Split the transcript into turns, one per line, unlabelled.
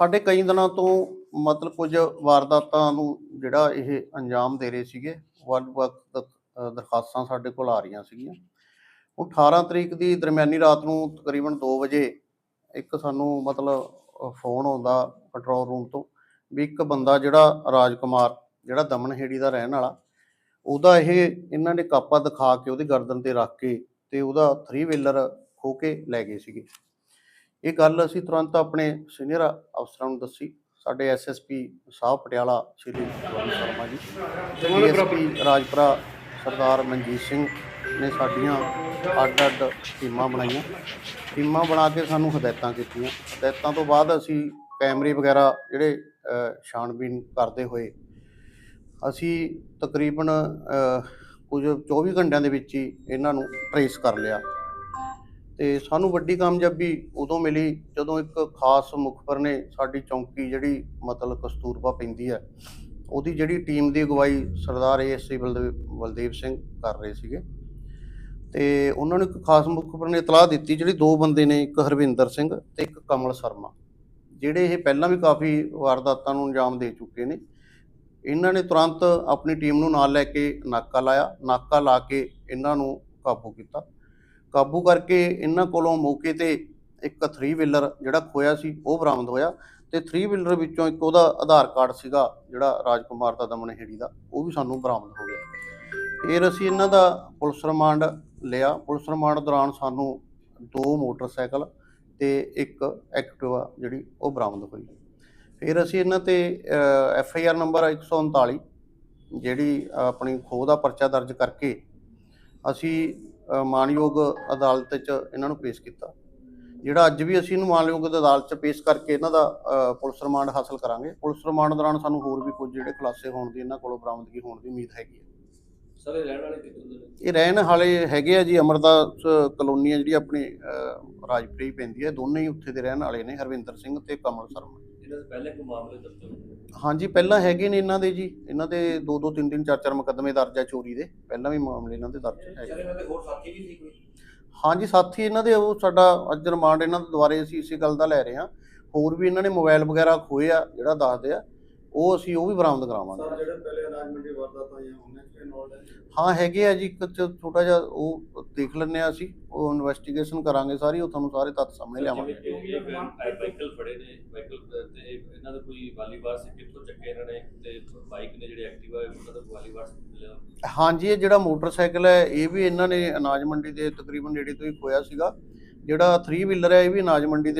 ਸਾਡੇ ਕਈ ਦਿਨਾਂ ਤੋਂ ਮਤਲਬ ਕੁਝ ਵਾਰਦਾਤਾਂ ਨੂੰ ਜਿਹੜਾ ਇਹ ਅੰਜਾਮ ਦੇ ਰਹੇ ਸੀਗੇ ਵੱਖ-ਵੱਖ ਦਰਖਾਸਤਾਂ ਸਾਡੇ ਕੋਲ ਆ ਰਹੀਆਂ ਸੀਗੀਆਂ। ਹੁਣ 18 ਤਰੀਕ ਦੀ ਦਰਮਿਆਨੀ ਰਾਤ ਨੂੰ ਤਕਰੀਬਨ 2 ਵਜੇ ਇੱਕ ਸਾਨੂੰ ਮਤਲਬ ਫੋਨ ਆਉਂਦਾ ਕੰਟਰੋਲ ਰੂਮ ਤੋਂ ਵੀ ਇੱਕ ਬੰਦਾ ਜਿਹੜਾ ਰਾਜਕੁਮਾਰ, ਜਿਹੜਾ ਦਮਨਹੇੜੀ ਦਾ ਰਹਿਣ ਵਾਲਾ, ਉਹਦਾ ਇਹ ਇਹਨਾਂ ਨੇ ਕਾਪਾ ਦਿਖਾ ਕੇ ਉਹਦੀ ਗਰਦਨ ਤੇ ਰੱਖ ਕੇ ਤੇ ਉਹਦਾ 3 ਵੀਲਰ ਖੋ ਕੇ ਲੈ ਗਏ ਸੀਗੇ। ਇਹ ਗੱਲ ਅਸੀਂ ਤੁਰੰਤ ਆਪਣੇ ਸੀਨੀਅਰ ਅਫਸਰਾਂ ਨੂੰ ਦੱਸੀ। ਸਾਡੇ ਐਸਐਸਪੀ ਸਾਹਿਬ ਪਟਿਆਲਾ ਸ਼੍ਰੀ ਸ਼ਰਮਾ ਜੀ ਡੀਐਸਪੀ ਰਾਜਪੁਰਾ ਸਰਦਾਰ ਮਨਜੀਤ ਸਿੰਘ ਨੇ ਸਾਡੀਆਂ ਅੱਡ ਅੱਡ ਟੀਮਾਂ ਬਣਾਈਆਂ। ਟੀਮਾਂ ਬਣਾ ਕੇ ਸਾਨੂੰ ਹਦਾਇਤਾਂ ਕੀਤੀਆਂ। ਹਦਾਇਤਾਂ ਤੋਂ ਬਾਅਦ ਅਸੀਂ ਕੈਮਰੇ ਵਗੈਰਾ ਜਿਹੜੇ ਛਾਣਬੀਨ ਕਰਦੇ ਹੋਏ ਅਸੀਂ ਤਕਰੀਬਨ ਕੁਝ 24 ਘੰਟਿਆਂ ਦੇ ਵਿੱਚ ਹੀ ਇਹਨਾਂ ਨੂੰ ਟਰੇਸ ਕਰ ਲਿਆ। ਤੇ ਸਾਨੂੰ ਵੱਡੀ ਕਾਮਯਾਬੀ ਉਦੋਂ ਮਿਲੀ ਜਦੋਂ ਇੱਕ ਖਾਸ ਮੁਖਬਰ ਨੇ ਸਾਡੀ ਚੌਂਕੀ ਜਿਹੜੀ ਮਤਲਬ ਕਸਤੂਰਬਾ ਪੈਂਦੀ ਹੈ, ਉਹਦੀ ਜਿਹੜੀ ਟੀਮ ਦੀ ਅਗਵਾਈ ਸਰਦਾਰ ਏਐਸਸੀ ਬਲਦੇਵ ਬਲਦੇਵ ਸਿੰਘ ਕਰ ਰਹੇ ਸੀਗੇ। ਤੇ ਉਹਨਾਂ ਨੂੰ ਇੱਕ ਖਾਸ ਮੁਖਬਰ ਨੇ ਇਤਲਾਹ ਦਿੱਤੀ, ਜਿਹੜੀ ਦੋ ਬੰਦੇ ਨੇ, ਇੱਕ ਹਰਵਿੰਦਰ ਸਿੰਘ ਤੇ ਇੱਕ ਕਮਲ ਸ਼ਰਮਾ, ਜਿਹੜੇ ਇਹ ਪਹਿਲਾਂ ਵੀ ਕਾਫੀ ਵਾਰਦਾਤਾਂ ਨੂੰ ਅੰਜਾਮ ਦੇ ਚੁੱਕੇ ਨੇ। ਇਹਨਾਂ ਨੇ ਤੁਰੰਤ ਆਪਣੀ ਟੀਮ ਨੂੰ ਨਾਲ ਲੈ ਕੇ ਨਾਕਾ ਲਾਇਆ, ਨਾਕਾ ਲਾ ਕੇ ਇਹਨਾਂ ਨੂੰ ਕਾਬੂ ਕੀਤਾ। ਕਾਬੂ ਕਰਕੇ ਇਹਨਾਂ ਕੋਲੋਂ ਮੌਕੇ ਤੇ ਇੱਕ 3 ਵੀਲਰ ਜਿਹੜਾ ਖੋਇਆ ਸੀ, ਉਹ ਬਰਾਮਦ ਹੋਇਆ ਤੇ 3 ਵੀਲਰ ਵਿੱਚੋਂ ਇੱਕ ਉਹਦਾ ਆਧਾਰ ਕਾਰਡ ਸੀਗਾ, ਜਿਹੜਾ ਰਾਜਕੁਮਾਰ ਦਾ ਦਮਨਹੇੜੀ ਦਾ, ਉਹ ਵੀ ਸਾਨੂੰ ਬਰਾਮਦ ਹੋ ਗਿਆ। ਫਿਰ ਅਸੀਂ ਇਹਨਾਂ ਦਾ ਪੁਲਿਸ ਰਿਮਾਂਡ ਲਿਆ। ਪੁਲਿਸ ਰਿਮਾਂਡ ਦੌਰਾਨ ਸਾਨੂੰ ਦੋ ਮੋਟਰਸਾਈਕਲ ਤੇ ਇੱਕ ਐਕਟਿਵਾ ਜਿਹੜੀ, ਉਹ ਬਰਾਮਦ ਹੋਈ। ਫਿਰ ਅਸੀਂ ਇਹਨਾਂ ਤੇ ਐਫ ਆਈ ਆਰ ਨੰਬਰ 139 ਜਿਹੜੀ ਆਪਣੀ ਖੋਹ ਦਾ ਪਰਚਾ ਦਰਜ ਕਰਕੇ ਅਸੀਂ ਅ, ਮਾਣਯੋਗ ਅਦਾਲਤ 'ਚ ਇਹਨਾਂ ਨੂੰ ਪੇਸ਼ ਕੀਤਾ। ਜਿਹੜਾ ਅੱਜ ਵੀ ਅਸੀਂ ਇਹਨੂੰ ਮਾਣਯੋਗ ਅਦਾਲਤ 'ਚ ਪੇਸ਼ ਕਰਕੇ ਇਹਨਾਂ ਦਾ ਪੁਲਿਸ ਰਿਮਾਂਡ ਹਾਸਲ ਕਰਾਂਗੇ। ਪੁਲਿਸ ਰਿਮਾਂਡ ਦੌਰਾਨ ਸਾਨੂੰ ਹੋਰ ਵੀ ਕੁਝ ਜਿਹੜੇ ਖੁਲਾਸੇ ਹੋਣ ਦੀ ਇਹਨਾਂ ਕੋਲੋਂ ਬਰਾਮਦਗੀ ਹੋਣ ਦੀ ਉਮੀਦ ਹੈਗੀ ਹੈ।
ਸਰ ਇਹ ਰਹਿਣ ਵਾਲੇ ਕਿੱਥੋਂ ਦੇ
ਇਹ ਰਹਿਣ ਹਾਲੇ ਹੈਗੇ ਆ ਜੀ ਅਮਰਦਾਸ ਕਲੋਨੀ ਜਿਹੜੀ ਆਪਣੀ ਰਾਜਪੁਰੀ ਪੈਂਦੀ ਹੈ ਦੋਨੇ ਹੀ ਉੱਥੇ ਦੇ ਰਹਿਣ ਵਾਲੇ ਨੇ ਹਰਵਿੰਦਰ ਸਿੰਘ ਤੇ ਕਮਲ ਸ਼ਰਮਾ।
ਇਹਨਾਂ ਦੇ ਪਹਿਲੇ ਕੋਈ ਮਾਮਲੇ ਦਰਜ ਹੋਏ
ਹਾਂਜੀ ਪਹਿਲਾਂ ਹੈਗੇ ਨੇ ਇਹਨਾਂ ਦੇ ਜੀ। ਇਹਨਾਂ ਦੇ ਦੋ ਦੋ ਤਿੰਨ ਤਿੰਨ ਚਾਰ ਚਾਰ ਮੁਕੱਦਮੇ ਦਰਜ ਆ ਚੋਰੀ ਦੇ। ਪਹਿਲਾਂ ਵੀ ਮਾਮਲੇ ਇਹਨਾਂ ਦੇ ਦਰਜ ਹੈਗੇ।
ਸਰ ਇਹਨਾਂ ਦੇ ਹੋਰ ਸਾਥੀ ਵੀ ਸੀ ਕੋਈ?
ਹਾਂਜੀ ਸਾਥੀ ਇਹਨਾਂ ਦੇ ਉਹ ਸਾਡਾ ਅੱਜ ਰਿਮਾਂਡ ਇਹਨਾਂ ਦੇ ਦੁਆਰੇ ਅਸੀਂ ਇਸੇ ਗੱਲ ਦਾ ਲੈ ਰਹੇ ਹਾਂ। ਹੋਰ ਵੀ ਇਹਨਾਂ ਨੇ ਮੋਬਾਈਲ ਵਗੈਰਾ ਖੋਏ ਆ ਜਿਹੜਾ ਦੱਸਦੇ ਆ ਉਹ ਅਸੀਂ ਉਹ ਵੀ ਬਰਾਮਦ ਕਰਾਵਾਂਗੇ।
ਸਰ ਜਿਹੜੇ ਪਹਿਲੇ ਅਨਾਜ ਮੰਡੀ ਵਾਰਦਾਤ ਹੋਈਆਂ ਉਹਨਾਂ 'ਚ ਇਨਵੋਲਡ ਹੈ?
ਹਾਂ ਹੈਗੇ ਆ ਜੀ। ਇੱਕ ਛੋਟਾ ਜਿਹਾ ਉਹ ਦੇਖ ਲੈਂਦੇ ਆ ਅਸੀਂ। ਉਹ ਇਨਵੈਸਟੀਗੇਸ਼ਨ ਕਰਾਂਗੇ ਸਾਰੀ। ਉਹ ਤੁਹਾਨੂੰ ਸਾਰੇ ਤੱਥ ਸਾਹਮਣੇ ਲਿਆਵਾਂਗੇ।
ਜਿਵੇਂ ਕਿ ਇਹ ਵਾਹੀਕਲ ਫੜੇ ਨੇ। ਵਾਹੀਕਲ ਤੇ ਇਹਨਾਂ ਦਾ ਕੋਈ ਵਾਲੀਬਾਰ ਸੀ? ਕਿੱਥੋਂ ਚੱਕੇ ਇਹਨਾਂ ਨੇ? ਤੇ ਬਾਈਕ ਨੇ ਜਿਹੜੇ ਐਕਟਿਵਾ ਉਹਨਾਂ ਦਾ ਵਾਲੀਬਾਰ ਮਿਲਿਆ
ਹਾਂਜੀ ਇਹ ਜਿਹੜਾ ਮੋਟਰਸਾਈਕਲ ਹੈ ਇਹ ਵੀ ਇਹਨਾਂ ਨੇ ਅਨਾਜ ਮੰਡੀ ਦੇ ਤਕਰੀਬਨ ਨੇੜੇ ਤੋਂ ਹੀ ਖੋਇਆ ਸੀਗਾ। ਜਿਹੜਾ 3 ਵੀਲਰ ਹੈ ਇਹ ਵੀ ਅਨਾਜ ਮੰਡੀ ਦੇ